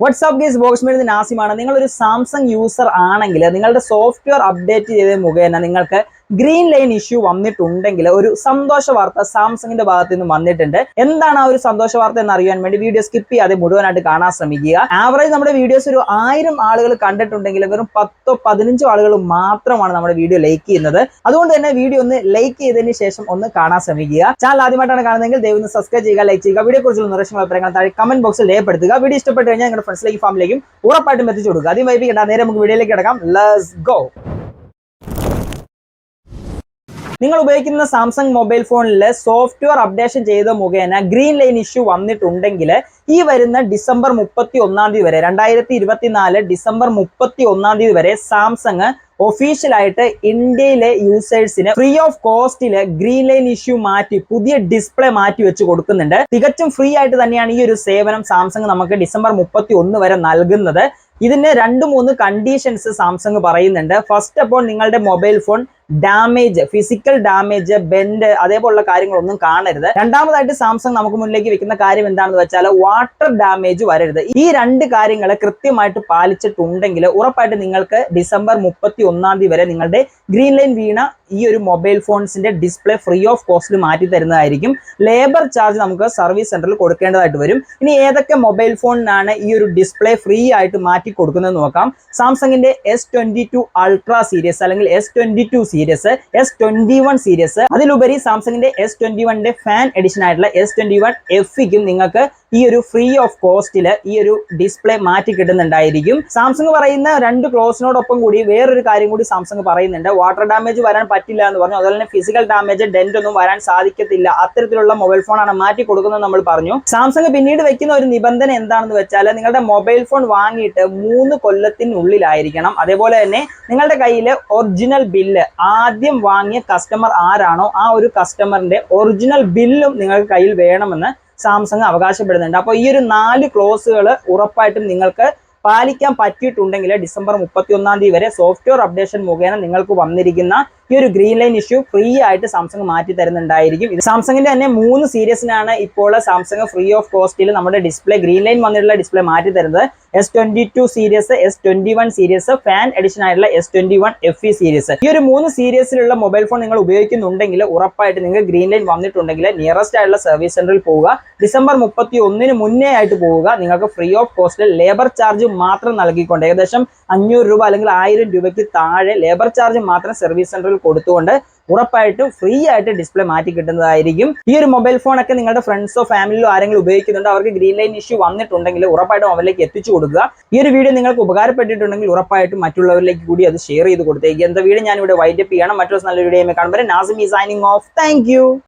WhatsApp guys box made നാസിമാണ്. നിങ്ങളൊരു Samsung user ആണെങ്കിൽ നിങ്ങളുടെ സോഫ്റ്റ്വെയർ അപ്ഡേറ്റ് ചെയ്ത മുഖേന നിങ്ങൾക്ക് ഗ്രീൻ ലൈൻ ഇഷ്യൂ വന്നിട്ടുണ്ടെങ്കിൽ ഒരു സന്തോഷ വാർത്ത സാംസങ്ങിന്റെ ഭാഗത്ത് നിന്ന് വന്നിട്ടുണ്ട്. എന്താണ് ആ ഒരു സന്തോഷ വാർത്ത എന്ന് അറിയാൻ വേണ്ടി വീഡിയോ സ്കിപ്പ് ചെയ്യാതെ മുഴുവനായിട്ട് കാണാൻ ശ്രമിക്കുക. ആവറേജ് നമ്മുടെ വീഡിയോസ് ഒരു ആയിരം ആളുകൾ കണ്ടിട്ടുണ്ടെങ്കിൽ വെറും പത്തോ പതിനഞ്ചോ ആളുകൾ മാത്രമാണ് നമ്മുടെ വീഡിയോ ലൈക്ക് ചെയ്യുന്നത്. അതുകൊണ്ട് തന്നെ വീഡിയോ ഒന്ന് ലൈക്ക് ചെയ്തതിന് ശേഷം ഒന്ന് കാണാൻ ശ്രമിക്കുക. ചാനൽ ആദ്യമായിട്ടാണ് കാണുന്നതെങ്കിൽ ദയവ് സബ്സ്ക്രൈബ് ചെയ്യുക ലൈക്ക് ചെയ്യുക വീഡിയോ കുറിച്ചുള്ള നിർദ്ദേശങ്ങൾ അഭിപ്രായങ്ങൾ താഴെ കമന്റ് ബോക്സിൽ രേഖപ്പെടുത്തുക. വീഡിയോ ഇഷ്ടപ്പെട്ട് കഴിഞ്ഞാൽ നിങ്ങളുടെ ഫ്രണ്ട്സിലേക്ക് ഫാമിലേക്കും ഉറപ്പായിട്ടും എത്തിച്ചു കൊടുക്കുക. ആദ്യം വൈകിട്ട് നേരെ നമുക്ക് വീഡിയോയിലേക്ക് കിടക്കാം. ലെറ്റ്സ് ഗോ നിങ്ങൾ ഉപയോഗിക്കുന്ന സാംസങ് മൊബൈൽ ഫോണിൽ സോഫ്റ്റ്വെയർ അപ്ഡേഷൻ ചെയ്ത മുഖേന ഗ്രീൻ ലൈൻ ഇഷ്യൂ വന്നിട്ടുണ്ടെങ്കിൽ ഈ വരുന്ന ഡിസംബർ മുപ്പത്തി ഒന്നാം തീയതി വരെ രണ്ടായിരത്തി ഇരുപത്തിനാല് ഡിസംബർ മുപ്പത്തി ഒന്നാം തീയതി വരെ സാംസങ് ഒഫീഷ്യലായിട്ട് ഇന്ത്യയിലെ യൂസേഴ്സിന് ഫ്രീ ഓഫ് കോസ്റ്റിൽ ഗ്രീൻ ലൈൻ ഇഷ്യൂ മാറ്റി പുതിയ ഡിസ്പ്ലേ മാറ്റി വെച്ച് കൊടുക്കുന്നുണ്ട്. തികച്ചും ഫ്രീ ആയിട്ട് തന്നെയാണ് ഈ ഒരു സേവനം സാംസങ് നമുക്ക് ഡിസംബർ മുപ്പത്തി ഒന്ന് വരെ നൽകുന്നത്. ഇതിന് രണ്ട് മൂന്ന് കണ്ടീഷൻസ് സാംസങ് പറയുന്നുണ്ട്. ഫസ്റ്റ് അപ്പോൾ നിങ്ങളുടെ mobile phone damage physical damage bend അതേപോലുള്ള കാര്യങ്ങളൊന്നും കാണരുത്. രണ്ടാമതായിട്ട് സാംസങ് നമുക്ക് മുന്നിലേക്ക് വെക്കുന്ന കാര്യം എന്താണെന്ന് വെച്ചാൽ വാട്ടർ ഡാമേജ് വരരുത്. ഈ രണ്ട് കാര്യങ്ങൾ കൃത്യമായിട്ട് പാലിച്ചിട്ടുണ്ടെങ്കിൽ ഉറപ്പായിട്ട് നിങ്ങൾക്ക് ഡിസംബർ മുപ്പത്തി ഒന്നാം തീയതി വരെ നിങ്ങളുടെ ഗ്രീൻ ലൈൻ വീണ ഈ ഒരു മൊബൈൽ ഫോൺസിന്റെ ഡിസ്പ്ലേ ഫ്രീ ഓഫ് കോസ്റ്റിൽ മാറ്റി തരുന്നതായിരിക്കും. ലേബർ ചാർജ് നമുക്ക് സർവീസ് സെന്ററിൽ കൊടുക്കേണ്ടതായിട്ട് വരും. ഇനി ഏതൊക്കെ മൊബൈൽ ഫോണിനാണ് ഈ ഒരു ഡിസ്പ്ലേ ഫ്രീ ആയിട്ട് മാറ്റി കൊടുക്കുന്നത് നോക്കാം. സാംസങ്ങിന്റെ S twenty two ultra series അല്ലെങ്കിൽ S twenty two series S twenty one series അതിലുപരി സാംസങ്ങിന്റെ എസ് ട്വന്റി വണ്ണിന്റെ ഫാൻ എഡിഷൻ ആയിട്ടുള്ള എസ് ട്വന്റി വൺ എഫിക്കും നിങ്ങൾക്ക് ഈ ഒരു ഫ്രീ ഓഫ് കോസ്റ്റിൽ ഈ ഒരു ഡിസ്പ്ലേ മാറ്റി കിട്ടുന്നുണ്ടായിരിക്കും. സാംസങ് പറയുന്ന രണ്ട് ക്ലോസിനോടൊപ്പം കൂടി വേറൊരു കാര്യം കൂടി സാംസങ് പറയുന്നുണ്ട്. വാട്ടർ ഡാമേജ് വരാൻ പറ്റില്ല എന്ന് പറഞ്ഞു. അതുപോലെ തന്നെ ഫിസിക്കൽ ഡാമേജ് ഡെന്റ് ഒന്നും വരാൻ സാധിക്കത്തില്ല. അത്തരത്തിലുള്ള മൊബൈൽ ഫോണാണ് മാറ്റി കൊടുക്കുന്നത് നമ്മൾ പറഞ്ഞു. സാംസങ് പിന്നീട് വെക്കുന്ന ഒരു നിബന്ധന എന്താണെന്ന് വെച്ചാൽ നിങ്ങളുടെ മൊബൈൽ ഫോൺ വാങ്ങിയിട്ട് മൂന്ന് കൊല്ലത്തിനുള്ളിലായിരിക്കണം. അതേപോലെ തന്നെ നിങ്ങളുടെ കയ്യിൽ ഒറിജിനൽ ബില്ല് ആദ്യം വാങ്ങിയ കസ്റ്റമർ ആരാണോ ആ ഒരു കസ്റ്റമറിന്റെ ഒറിജിനൽ ബില്ലും നിങ്ങൾക്ക് കയ്യിൽ വേണമെന്ന് സാംസങ് അവകാശപ്പെടുന്നുണ്ട്. അപ്പോൾ ഈ ഒരു നാല് ക്ലോസുകൾ ഉറപ്പായിട്ടും നിങ്ങൾക്ക് പാലിക്കാൻ പറ്റിയിട്ടുണ്ടെങ്കിൽ ഡിസംബർ മുപ്പത്തി ഒന്നാം തീയതി വരെ സോഫ്റ്റ്വെയർ അപ്ഡേഷൻ മുഖേന നിങ്ങൾക്ക് വന്നിരിക്കുന്ന ഈ ഒരു ഗ്രീൻ ലൈൻ ഇഷ്യൂ ഫ്രീ ആയിട്ട് സാംസങ് മാറ്റി തരുന്നുണ്ടായിരിക്കും. ഇത് സാംസങ്ങിന്റെ തന്നെ മൂന്ന് സീരീസിനാണ് ഇപ്പോൾ സാംസങ് ഫ്രീ ഓഫ് കോസ്റ്റിൽ നമ്മുടെ ഡിസ്പ്ലേ ഗ്രീൻ ലൈൻ വന്നിട്ടുള്ള ഡിസ്പ്ലേ മാറ്റി തരുന്നത്. S twenty two series S twenty one series fan edition ആയിട്ടുള്ള S twenty one F E series ഈ ഒരു മൂന്ന് സീരീസിലുള്ള മൊബൈൽ ഫോൺ നിങ്ങൾ ഉപയോഗിക്കുന്നുണ്ടെങ്കിൽ ഉറപ്പായിട്ട് നിങ്ങൾക്ക് ഗ്രീൻ ലൈൻ വന്നിട്ടുണ്ടെങ്കിൽ നിയറസ്റ്റ് ആയിട്ടുള്ള സർവീസ് സെന്ററിൽ പോവുക. ഡിസംബർ മുപ്പത്തി ഒന്നിന് മുന്നേ ആയിട്ട് പോവുക. നിങ്ങൾക്ക് ഫ്രീ ഓഫ് കോസ്റ്റിൽ ലേബർ ചാർജ് മാത്രം നൽകിക്കൊണ്ട് ഏകദേശം അഞ്ഞൂറ് രൂപ അല്ലെങ്കിൽ ആയിരം രൂപയ്ക്ക് താഴെ ലേബർ ചാർജ് മാത്രം സർവീസ് സെന്ററിൽ കൊടുത്തുകൊണ്ട് ഉറപ്പായിട്ടും ഫ്രീ ആയിട്ട് ഡിസ്പ്ലേ മാറ്റി കിട്ടുന്നതായിരിക്കും. ഈ ഒരു മൊബൈൽ ഫോൺ ഒക്കെ നിങ്ങളുടെ ഫ്രണ്ട്സോ ഫാമിലിയോ ആരെങ്കിലും ഉപയോഗിക്കുന്നുണ്ടോ? അവർക്ക് ഗ്രീൻ ലൈൻ ഇഷ്യൂ വന്നിട്ടുണ്ടെങ്കിൽ ഉറപ്പായിട്ടും അവരിലേക്ക് എത്തിച്ചു കൊടുക്കുക. ഈ ഒരു വീഡിയോ നിങ്ങൾക്ക് ഉപകാരപ്പെട്ടിട്ടുണ്ടെങ്കിൽ ഉറപ്പായിട്ടും മറ്റുള്ളവരിലേക്ക് കൂടി അത് ഷെയർ ചെയ്ത് കൊടുത്തേക്ക്. എന്താ വീഡിയോ ഞാൻ ഇവിടെ ചെയ്യണം. മറ്റൊരു നല്ല വീഡിയോ കാണുമ്പോൾ നാസിമി സൈനിങ് ഓഫ് താങ്ക്